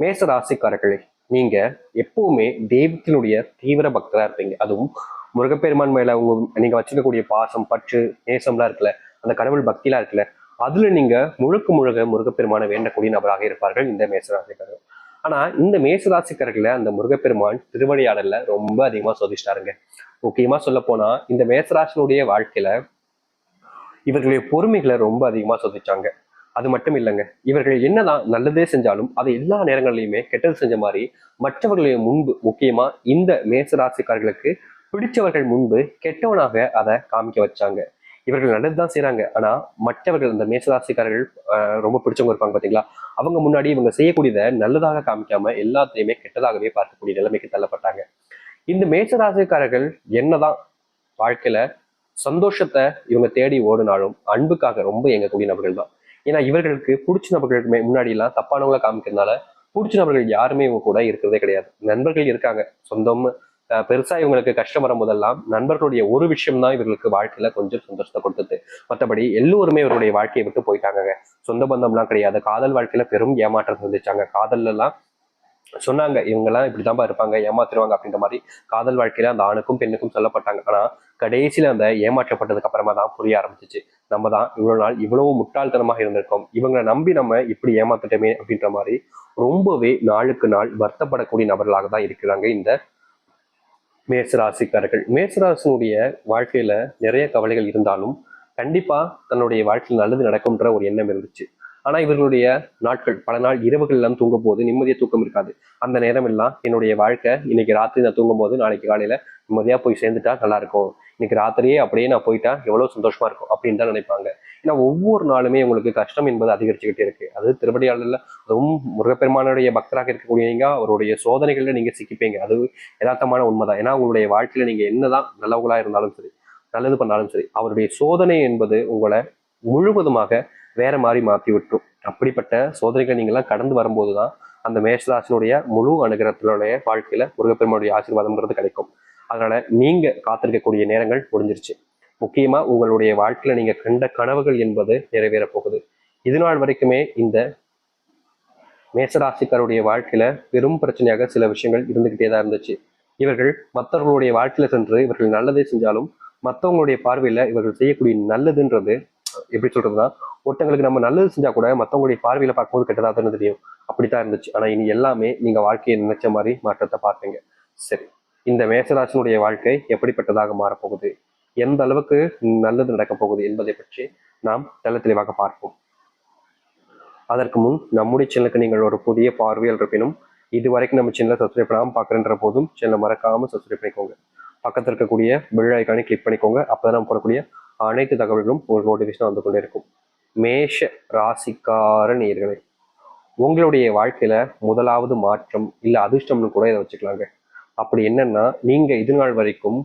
மேச ராசிக்காரர்களே நீங்க எப்பவுமே தெய்வத்தினுடைய தீவிர பக்தரா இருப்பீங்க. அதுவும் முருகப்பெருமான் மேல உங்க நீங்க வச்சிருக்கக்கூடிய பாசம் பற்று நேசம்லாம் இருக்குல்ல அந்த கடவுள் பக்திலாம் இருக்குல்ல அதுல நீங்க முழுக்க முழுக்க முருகப்பெருமானை வேண்டக்கூடிய நபராக இருப்பார்கள் இந்த மேசராசிக்காரர்கள். ஆனா இந்த மேசராசிக்காரர்கள அந்த முருகப்பெருமான் திருவடியாடல்ல ரொம்ப அதிகமா சோதிச்சிட்டாருங்க. முக்கியமா சொல்ல போனா இந்த மேசராசினுடைய வாழ்க்கையில இவர்களுடைய பொறுமைகளை ரொம்ப அதிகமா சோதிச்சாங்க. அது மட்டும் இல்லைங்க. இவர்கள் என்னதான் நல்லதே செஞ்சாலும் அதை எல்லா நேரங்களிலுமே கெட்டது செஞ்ச மாதிரி மற்றவர்களுடைய முன்பு முக்கியமா இந்த மேசராசிக்காரர்களுக்கு பிடிச்சவர்கள் முன்பு கெட்டவனாக அதை காமிக்க வச்சாங்க. இவர்கள் நல்லதுதான் செய்யறாங்க ஆனா மற்றவர்கள் இந்த மேசராசிக்காரர்கள் ஆஹ், ரொம்ப பிடிச்சவங்க இருப்பாங்க பாத்தீங்களா? அவங்க முன்னாடி இவங்க செய்யக்கூடியதை நல்லதாக காமிக்காம எல்லாத்தையுமே கெட்டதாகவே பார்க்கக்கூடிய நிலைமைக்கு தள்ளப்பட்டாங்க. இந்த மேசராசிக்காரர்கள் என்னதான் வாழ்க்கையில சந்தோஷத்தை இவங்க தேடி ஓடினாலும் அன்புக்காக ரொம்ப இயங்கக்கூடிய நபர்கள் தான். ஏன்னா இவர்களுக்கு பிடிச்ச நபர்களுக்கு முன்னாடி எல்லாம் தப்பானவங்களை காமிக்கிறதுனால பிடிச்ச நபர்கள் யாருமே இவங்க கூட இருக்கிறதே கிடையாது. நண்பர்கள் இருக்காங்க. சொந்தம் பெருசா இவங்களுக்கு கஷ்டம் வரும்போதெல்லாம் நண்பர்களுடைய ஒரு விஷயம் தான் இவர்களுக்கு வாழ்க்கையில கொஞ்சம் சந்தோஷத்தை கொடுத்தது. மற்றபடி எல்லோருமே இவருடைய வாழ்க்கையை விட்டு போயிட்டாங்க சொந்த பந்தம்லாம் கிடையாது. காதல் வாழ்க்கையில பெரும் ஏமாற்றம் சந்திச்சாங்க. காதல்ல எல்லாம் சொன்னாங்க. இவங்கெல்லாம் இப்படிதான்பா இருப்பாங்க ஏமாத்திருவாங்க அப்படின்ற மாதிரி காதல் வாழ்க்கையில அந்த ஆணுக்கும் பெண்ணுக்கும் சொல்லப்பட்டாங்க. ஆனா கடைசியில அந்த ஏமாற்றப்பட்டதுக்கு அப்புறமா தான் புரிய ஆரம்பிச்சிச்சு. நம்ம தான் இவ்வளோ நாள் இவ்வளவு முட்டாள்தனமாக இருந்திருக்கோம். இவங்களை நம்பி நம்ம இப்படி ஏமாத்திட்டோமே அப்படின்ற மாதிரி ரொம்பவே நாளுக்கு நாள் வருத்தப்படக்கூடிய நபர்களாக தான் இருக்கிறாங்க இந்த மேசராசிக்காரர்கள். மேசராசினுடைய வாழ்க்கையில நிறைய கவலைகள் இருந்தாலும் கண்டிப்பா தன்னுடைய வாழ்க்கையில் நல்லது நடக்கும்ன்ற ஒரு எண்ணம் இருந்துச்சு. ஆனா இவர்களுடைய நாட்கள் பல நாள் இரவுகள் எல்லாம் தூங்கும் போது நிம்மதியா தூக்கம் இருக்காது. அந்த நேரம் எல்லாம் என்னுடைய வாழ்க்கை இன்னைக்கு ராத்திரி நான் தூங்கும் போது நாளைக்கு காலையில நிம்மதியாக போய் சேர்ந்துட்டா நல்லா இருக்கும் இன்னைக்கு ராத்திரியே அப்படியே நான் போயிட்டா எவ்வளோ சந்தோஷமா இருக்கும் அப்படின்னு தான் நினைப்பாங்க. ஏன்னா ஒவ்வொரு நாளுமே உங்களுக்கு கஷ்டம் என்பது அதிகரிச்சுக்கிட்டே இருக்கு. அது திருவடியாளர்ல அதுவும் முருகப்பெருமானுடைய பக்தராக இருக்கக்கூடியவங்க அவருடைய சோதனைகள்ல நீங்க சிக்கிப்பீங்க. அது யதார்த்தமான உண்மைதான். ஏன்னா உங்களுடைய வாழ்க்கையில நீங்க என்னதான் நல்லவங்களா இருந்தாலும் சரி நல்லது பண்ணாலும் சரி அவருடைய சோதனை என்பது உங்களை முழுவதுமாக வேற மாதிரி மாற்றி விட்டுரும் அப்படிப்பட்ட சோதனைகளை நீங்கள்லாம் கடந்து வரும்போது தான் அந்த மேஷராசினுடைய முழு அனுகிரகத்தினுடைய வாழ்க்கையில முருகப்பெருமானுடைய ஆசீர்வாதம்ன்றது கிடைக்கும். அதனால் நீங்கள் காத்திருக்கக்கூடிய நேரங்கள் முடிஞ்சிருச்சு. முக்கியமாக உங்களுடைய வாழ்க்கையில் நீங்கள் கண்ட கனவுகள் என்பது நிறைவேற போகுது. இது நாள் வரைக்குமே இந்த மேசராசிக்காருடைய வாழ்க்கையில் பெரும் பிரச்சனையாக சில விஷயங்கள் இருந்துக்கிட்டே தான் இருந்துச்சு. இவர்கள் மற்றவர்களுடைய வாழ்க்கையில் சென்று இவர்கள் நல்லதே செஞ்சாலும் மற்றவங்களுடைய பார்வையில் இவர்கள் செய்யக்கூடிய நல்லதுன்றது எப்படி சொல்றதுன்னா ஒருத்தங்களுக்கு நம்ம நல்லது செஞ்சா கூட மற்றவங்களுடைய பார்வையில பார்க்கும்போது கெட்டதாக தானே தெரியும். அப்படித்தான் இருந்துச்சு. ஆனா இனி எல்லாமே நீங்க வாழ்க்கையை நினைச்ச மாதிரி மாற்றத்தை பார்ப்பீங்க சரி. இந்த மேசராசனுடைய வாழ்க்கை எப்படிப்பட்டதாக மாறப்போகுது? எந்த அளவுக்கு நல்லது நடக்கப் போகுது என்பதை பற்றி நாம் தெள்ள தெளிவாக பார்ப்போம். அதற்கு முன் நம்முடைய சேனலுக்கு நீங்கள் ஒரு புதிய பார்வையில் இருப்பினும் இது வரைக்கும் நம்ம சேனலை சப்ஸ்கிரைப் பண்ணாமல் பார்க்குறன்ற போதும் சேனலை மறக்காம சப்ஸ்கிரைப் பண்ணிக்கோங்க. பக்கத்தில் இருக்கக்கூடிய பெல் ஐக்கானை கிளிக் பண்ணிக்கோங்க. அப்பதான் நம்ம போடக்கூடிய அனைத்து தகவல்களும் ஒரு நோட்டிஃபிகேஷன் வந்து கொண்டே இருக்கும். மேஷ ராசிக்கார நேயர்களே உங்களுடைய வாழ்க்கையில முதலாவது மாற்றம் இல்ல அதிர்ஷ்டம்னு கூட இதை வச்சுக்கலாங்க. அப்படி என்னன்னா நீங்க இது நாள் வரைக்கும்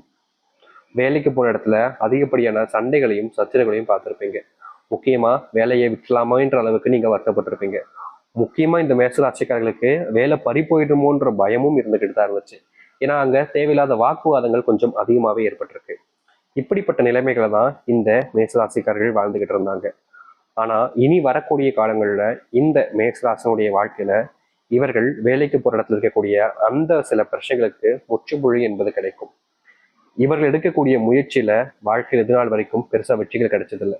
வேலைக்கு போன இடத்துல அதிகப்படியான சண்டைகளையும் சச்சரவுகளையும் பார்த்துருப்பீங்க. முக்கியமா வேலையை விட்டுலாமான்ற அளவுக்கு நீங்க வருத்தப்பட்டிருப்பீங்க. முக்கியமா இந்த மேசராட்சிக்காரர்களுக்கு வேலை பறி போயிடுமோன்ற பயமும் இருந்துகிட்டு தான் இருந்துச்சு. ஏன்னா அங்க தேவையில்லாத வாக்குவாதங்கள் கொஞ்சம் அதிகமாகவே ஏற்பட்டிருக்கு. இப்படிப்பட்ட நிலைமைகளை தான் இந்த மேசராசிக்காரர்கள் வாழ்ந்துகிட்டு இருந்தாங்க. ஆனா இனி வரக்கூடிய காலங்களில் இந்த மேசராசனுடைய வாழ்க்கையில இவர்கள் வேலைக்கு போற இடத்துல இருக்கக்கூடிய அந்த சில பிரச்சனைகளுக்கு முற்றுப்புழி என்பது கிடைக்கும். இவர்கள் எடுக்கக்கூடிய முயற்சியில வாழ்க்கையில் எதிர்நாள் வரைக்கும் பெருசா வெற்றிகள் கிடைச்சதில்லை.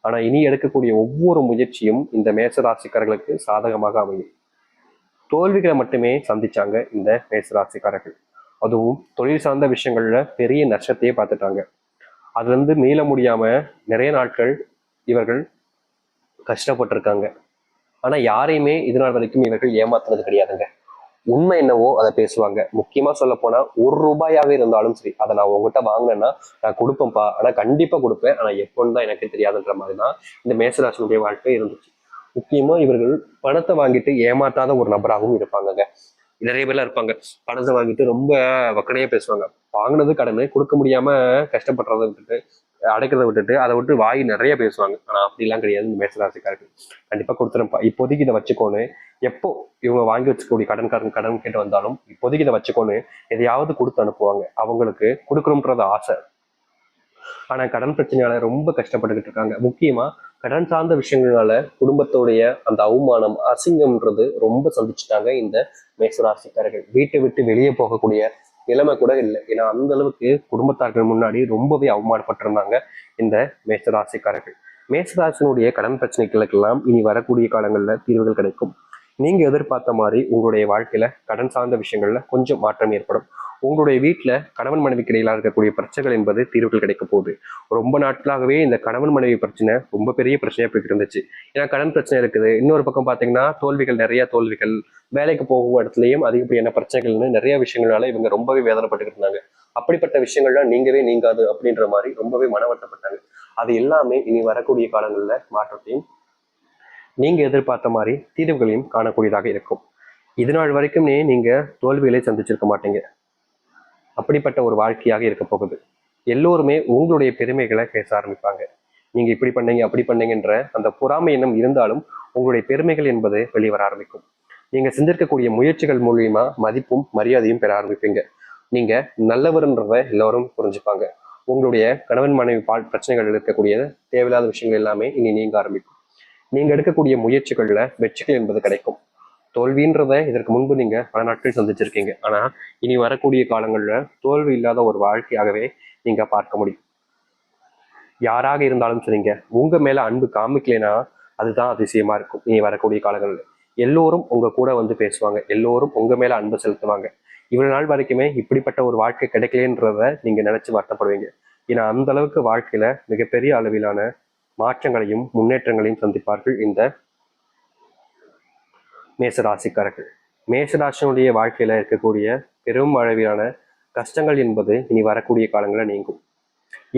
ஆனா இனி எடுக்கக்கூடிய ஒவ்வொரு முயற்சியும் இந்த மேசராசிக்காரர்களுக்கு சாதகமாக அமையும். தோல்விகளை மட்டுமே சந்திச்சாங்க இந்த மேசராசிக்காரர்கள். அதுவும் தொழில் சார்ந்த விஷயங்கள்ல பெரிய நஷ்டத்தையே பார்த்துட்டாங்க. அதுல இருந்து மீள முடியாம நிறைய நாட்கள் இவர்கள் கஷ்டப்பட்டிருக்காங்க. ஆனா யாரையுமே இதனால் வரைக்கும் இவர்கள் ஏமாத்துனது கிடையாதுங்க. உண்மை என்னவோ அதை பேசுவாங்க. முக்கியமா சொல்ல போனா ஒரு ரூபாயாவே இருந்தாலும் சரி அதை நான் உங்ககிட்ட வாங்கினேன்னா நான் கொடுப்பேன்ப்பா. ஆனா கண்டிப்பா கொடுப்பேன். ஆனா எப்போன்னு தான் எனக்கு தெரியாதுன்ற மாதிரி தான் இந்த மேசராசனுடைய வாழ்க்கை இருந்துச்சு. முக்கியமா இவர்கள் பணத்தை வாங்கிட்டு ஏமாற்றாத ஒரு நபராகவும் இருப்பாங்கங்க. நிறைய பேர்லாம் இருப்பாங்க. பணத்தை வாங்கிட்டு ரொம்ப வக்கனையா பேசுவாங்க. வாங்கினது கடன் கொடுக்க முடியாம கஷ்டப்படுறதை விட்டுட்டு அடைக்கிறத விட்டுட்டு அதை விட்டு வாய் நிறைய பேசுவாங்க. ஆனா அப்படிலாம் கிடையாது. இந்த மேசராசிக்காருக்கு கண்டிப்பா கொடுத்துருப்பா. இப்போதைக்கு இதை வச்சுக்கோன்னு எப்போ இவங்க வாங்கி வச்சுக்கூடிய கடன்காரங்க கடன் கேட்டு வந்தாலும் இப்போதைக்கு இதை வச்சுக்கோன்னு எதையாவது கொடுத்து அனுப்புவாங்க. அவங்களுக்கு கொடுக்கணும்ன்றது ஆசை. ஆனா கடன் பிரச்சனையால ரொம்ப கஷ்டப்பட்டுக்கிட்டு இருக்காங்க. முக்கியமா கடன் சார்ந்த விஷயங்களால குடும்பத்தோடைய அந்த அவமானம் அசிங்கம்ன்றது ரொம்ப சந்திச்சுட்டாங்க இந்த மேசராசிக்காரர்கள் வீட்டை விட்டு வெளியே போகக்கூடிய நிலைமை கூட இல்லை. ஏன்னா அந்த அளவுக்கு குடும்பத்தார்கள் முன்னாடி ரொம்பவே அவமானப்பட்டிருந்தாங்க இந்த மேசராசிக்காரர்கள் மேசராசினுடைய கடன் பிரச்சனைகளுக்கெல்லாம் இனி வரக்கூடிய காலங்களில் தீர்வுகள் கிடைக்கும். நீங்க எதிர்பார்த்த மாதிரி உங்களுடைய வாழ்க்கையில கடன் சார்ந்த விஷயங்கள்ல கொஞ்சம் மாற்றம் ஏற்படும். உங்களுடைய வீட்டில் கணவன் மனைவிக்கு இடையிலாக இருக்கக்கூடிய பிரச்சனைகள் என்பது தீர்வுகள் கிடைக்க போகுது. ரொம்ப நாட்களாகவே இந்த கணவன் மனைவி பிரச்சனை ரொம்ப பெரிய பிரச்சனையாக போயிட்டு இருந்துச்சு. ஏன்னா கடன் பிரச்சனை இருக்குது. இன்னொரு பக்கம் பார்த்தீங்கன்னா தோல்விகள் நிறைய தோல்விகள் வேலைக்கு போகும் இடத்துலையும் அதிகப்படியான பிரச்சனைகள்னு நிறைய விஷயங்களால இவங்க ரொம்பவே வேதனைப்பட்டுக்கிட்டு இருந்தாங்க. அப்படிப்பட்ட விஷயங்கள்லாம் நீங்கவே நீங்காது அப்படின்ற மாதிரி ரொம்பவே மனவட்டப்பட்டாங்க. அது எல்லாமே இனி வரக்கூடிய காலங்களில் மாற்றத்தையும் நீங்க எதிர்பார்த்த மாதிரி தீர்வுகளையும் காணக்கூடியதாக இருக்கும். இது நாள் வரைக்குமே நீங்க தோல்விகளை சந்திச்சிருக்க மாட்டீங்க. அப்படிப்பட்ட ஒரு வாழ்க்கையாக இருக்க போகுது. எல்லோருமே உங்களுடைய பெருமைகளை பேச ஆரம்பிப்பாங்க. நீங்க இப்படி பண்ணீங்க அப்படி பண்ணீங்கன்ற அந்த பொறாமை எண்ணம் இருந்தாலும் உங்களுடைய பெருமைகள் என்பது வெளிவர ஆரம்பிக்கும். நீங்க செஞ்சிருக்கக்கூடிய முயற்சிகள் மூலியமா மதிப்பும் மரியாதையும் பெற ஆரம்பிப்பீங்க. நீங்க நல்லவர்ன்றத எல்லோரும் புரிஞ்சுப்பாங்க. உங்களுடைய கணவன் மனைவி பால் பிரச்சனைகள் இருக்கக்கூடிய தேவையில்லாத விஷயங்கள் எல்லாமே இனி நீங்க ஆரம்பிக்கும். நீங்க எடுக்கக்கூடிய முயற்சிகள்ல வெற்றிகள் என்பது கிடைக்கும். தோல்வின்றத இதற்கு முன்பு நீங்க பல நாட்கள் சந்திச்சிருக்கீங்க. ஆனா இனி வரக்கூடிய காலங்களில் தோல்வி இல்லாத ஒரு வாழ்க்கையாகவே நீங்க பார்க்க முடியும். யாராக இருந்தாலும் சரிங்க உங்க மேல அன்பு காமிக்கலைன்னா அதுதான் அதிசயமா இருக்கும். இனி வரக்கூடிய காலங்களில் எல்லோரும் உங்க கூட வந்து பேசுவாங்க எல்லோரும் உங்க மேல அன்பு செலுத்துவாங்க. இவ்வளவு நாள் வரைக்குமே இப்படிப்பட்ட ஒரு வாழ்க்கை கிடைக்கலன்றத நீங்க நினைச்சு வருத்தப்படுவீங்க. ஏன்னா அந்த அளவுக்கு வாழ்க்கையில மிகப்பெரிய அளவிலான மாற்றங்களையும் முன்னேற்றங்களையும் சந்திப்பார்கள் இந்த மேசராசிக்காரர்கள். மேசராசினுடைய வாழ்க்கையில இருக்கக்கூடிய பெரும் அளவிலான கஷ்டங்கள் என்பது இனி வரக்கூடிய காலங்களில் நீங்கும்.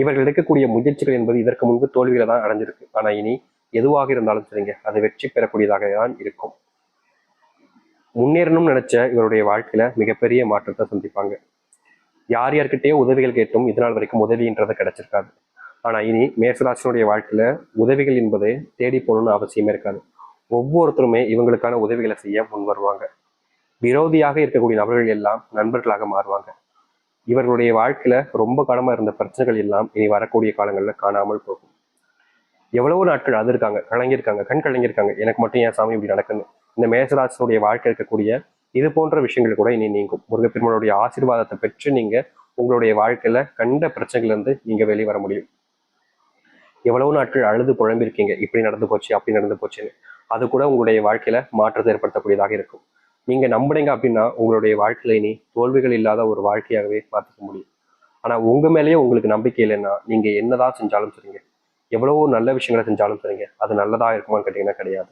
இவர்கள் எடுக்கக்கூடிய முயற்சிகள் என்பது இதற்கு முன்பு தோல்வியில தான் அடைஞ்சிருக்கு. ஆனா இனி எதுவாக இருந்தாலும் சரிங்க அது வெற்றி பெறக்கூடியதாக தான் இருக்கும். முன்னேறணும்னு நினைச்ச இவருடைய வாழ்க்கையில மிகப்பெரிய மாற்றத்தை சந்திப்பாங்க. யார் யார்கிட்டயோ உதவிகள் கேட்டும் இதனால் வரைக்கும் உதவின்றது கிடைச்சிருக்காது. ஆனா இனி மேசராசினுடைய வாழ்க்கையில உதவிகள் என்பது தேடி போகணும்னு அவசியமே இருக்காது. ஒவ்வொருத்தருமே இவங்களுக்கான உதவிகளை செய்ய முன் வருவாங்க. விரோதியாக இருக்கக்கூடிய நபர்கள் எல்லாம் நண்பர்களாக மாறுவாங்க. இவர்களுடைய வாழ்க்கையில ரொம்ப காலமா இருந்த பிரச்சனைகள் எல்லாம் இனி வரக்கூடிய காலங்கள்ல காணாமல் போகும். எவ்வளவோ நாட்கள் அது இருக்காங்க கலங்கியிருக்காங்க கண் கலங்கியிருக்காங்க. எனக்கு மட்டும் ஏன் சாமி இப்படி நடக்குன்னு. இந்த மேசராசனுடைய வாழ்க்கை இருக்கக்கூடிய இது போன்ற விஷயங்கள் கூட இனி நீங்கும். முருகப்பெருமானுடைய ஆசீர்வாதத்தை பெற்று நீங்க உங்களுடைய வாழ்க்கையில கண்ட பிரச்சனைகள் இருந்து நீங்க வெளியே வர முடியும். எவ்வளவு நாட்கள் அழுது புழம்பிருக்கீங்க இப்படி நடந்து போச்சு அப்படி நடந்து போச்சுன்னு. அது கூட உங்களுடைய வாழ்க்கையில மாற்றத்தை ஏற்படுத்தக்கூடியதாக இருக்கும். நீங்க நம்புனீங்க அப்படின்னா உங்களுடைய வாழ்க்கையில இனி தோல்விகள் இல்லாத ஒரு வாழ்க்கையாகவே பார்த்துக்க முடியும். ஆனா உங்க மேலேயே உங்களுக்கு நம்பிக்கை இல்லைன்னா நீங்க என்னதான் செஞ்சாலும் சரிங்க. எவ்வளவோ நல்ல விஷயங்களை செஞ்சாலும் சரிங்க. அது நல்லதா இருக்குமான்னு கேட்டீங்கன்னா கிடையாது.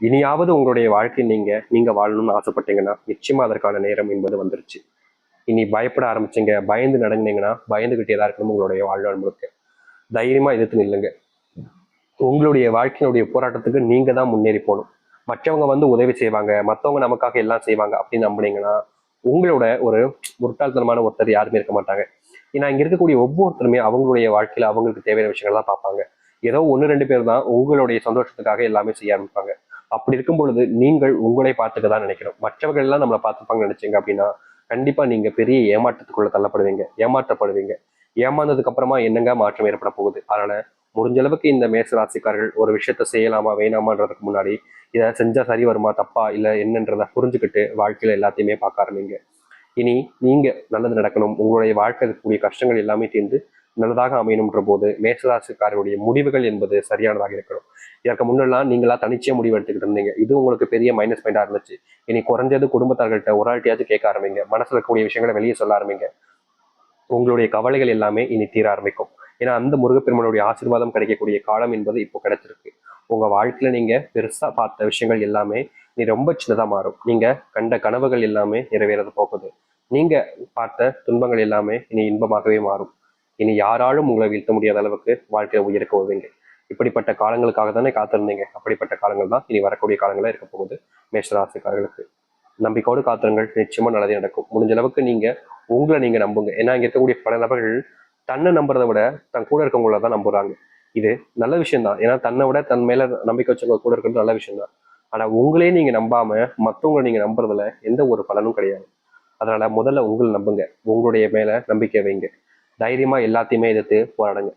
இனியாவது உங்களுடைய வாழ்க்கை நீங்க நீங்க வாழணும்னு ஆசைப்பட்டீங்கன்னா நிச்சயமா அதற்கான நேரம் என்பது வந்துருச்சு. இனி பயப்பட ஆரம்பிச்சீங்க. பயந்து நடந்தீங்கன்னா பயந்துகிட்டே தான் இருக்கணும் உங்களுடைய வாழ்நாள் முழுக்க. தைரியமா எதிர்த்து நில்லுங்க. உங்களுடைய வாழ்க்கையினுடைய போராட்டத்துக்கு நீங்க தான் முன்னேறி போகணும். மற்றவங்க வந்து உதவி செய்வாங்க மற்றவங்க நமக்காக எல்லாம் செய்வாங்க அப்படின்னு நம்புனீங்கன்னா உங்களோட ஒரு முட்டாள்தனமான ஒருத்தர் யாருமே இருக்க மாட்டாங்க. ஏன்னா இங்க இருக்கக்கூடிய ஒவ்வொருத்தருமே அவங்களுடைய வாழ்க்கையில அவங்களுக்கு தேவையான விஷயங்கள் தான் பார்ப்பாங்க. ஏதோ ஒன்று ரெண்டு பேர் தான் உங்களுடைய சந்தோஷத்துக்காக எல்லாமே செய்ய ஆரம்பிப்பாங்க. அப்படி இருக்கும் பொழுது நீங்கள் உங்களை பார்த்துக்க தான் நினைக்கணும். மற்றவர்கள் எல்லாம் நம்மளை பார்த்துப்பாங்க நினைச்சீங்க அப்படின்னா கண்டிப்பா நீங்க பெரிய ஏமாற்றத்துக்குள்ள தள்ளப்படுவீங்க ஏமாற்றப்படுவீங்க. ஏமாந்ததுக்கு அப்புறமா என்னங்க மாற்றம் ஏற்பட போகுது? அதனால முடிஞ்ச அளவுக்கு இந்த மேச ராசிக்காரர்கள் ஒரு விஷயத்த செய்யலாமா வேணாமான்றதுக்கு முன்னாடி இதை செஞ்சா சரி வருமா தப்பா இல்லை என்னன்றதை புரிஞ்சுக்கிட்டு வாழ்க்கையில எல்லாத்தையுமே பார்க்க ஆரம்பிங்க. இனி நீங்க நல்லது நடக்கணும் உங்களுடைய வாழ்க்கை இருக்கக்கூடிய கஷ்டங்கள் எல்லாமே தீர்ந்து நல்லதாக அமையணுன்ற போது மேசராசிக்காரருடைய முடிவுகள் என்பது சரியானதாக இருக்கணும். இதற்கு முன்னெல்லாம் நீங்களா தனிச்சையா முடிவு எடுத்துக்கிட்டு இருந்தீங்க. இது உங்களுக்கு பெரிய மைனஸ் பாயிண்டா இருந்துச்சு. இனி குறைஞ்சது குடும்பத்தார்கள்ட்ட ஒரு ஆள்கிட்டயாச்சும் கேட்க ஆரம்பிங்க. மனசுல இருக்கக்கூடிய விஷயங்களை வெளியே சொல்ல ஆரம்பிங்க. உங்களுடைய கவலைகள் எல்லாமே இனி தீர ஆரம்பிக்கும். ஏன்னா அந்த முருகப்பெருமனுடைய ஆசீர்வாதம் கிடைக்கக்கூடிய காலம் என்பது இப்போ கிடைச்சிருக்கு. உங்க வாழ்க்கையில நீங்க பெருசா பார்த்த விஷயங்கள் எல்லாமே நீ ரொம்ப சின்னதா மாறும். நீங்க கண்ட கனவுகள் எல்லாமே நிறைவேறது போகுது. நீங்க பார்த்த துன்பங்கள் எல்லாமே இனி இன்பமாகவே மாறும். இனி யாராலும் உங்களை வீழ்த்த முடியாத அளவுக்கு வாழ்க்கையை உயர்க்க வருவீங்க இப்படிப்பட்ட காலங்களுக்காக தானே காத்திருந்தீங்க. அப்படிப்பட்ட காலங்கள் தான் இனி வரக்கூடிய காலங்களா இருக்க போகுது. மேஷராசிக்காரர்களுக்கு நம்பிக்கையோடு காத்திருங்கள். நிச்சயமா நல்லதே நடக்கும். முடிஞ்ச அளவுக்கு நீங்க உங்களை நீங்க நம்புங்க. ஏன்னா இங்கே இருக்கக்கூடிய பல நபர்கள் தன்னை நம்புறதை விட தன் கூட இருக்கவங்கள தான் நம்புறாங்க. இது நல்ல விஷயம் தான் ஏன்னா தன்னை விட தன் மேல நம்பிக்கை வச்சவங்க கூட இருக்கிறது நல்ல விஷயம் தான் ஆனா உங்களே நீங்க நம்பாம மற்றவங்களை நீங்க நம்புறதுல எந்த ஒரு பலனும் கிடையாது. அதனால முதல்ல உங்களை நம்புங்க. உங்களுடைய மேல நம்பிக்கை வைங்க. தைரியமா எல்லாத்தையுமே எதிர்த்து போராடுங்க.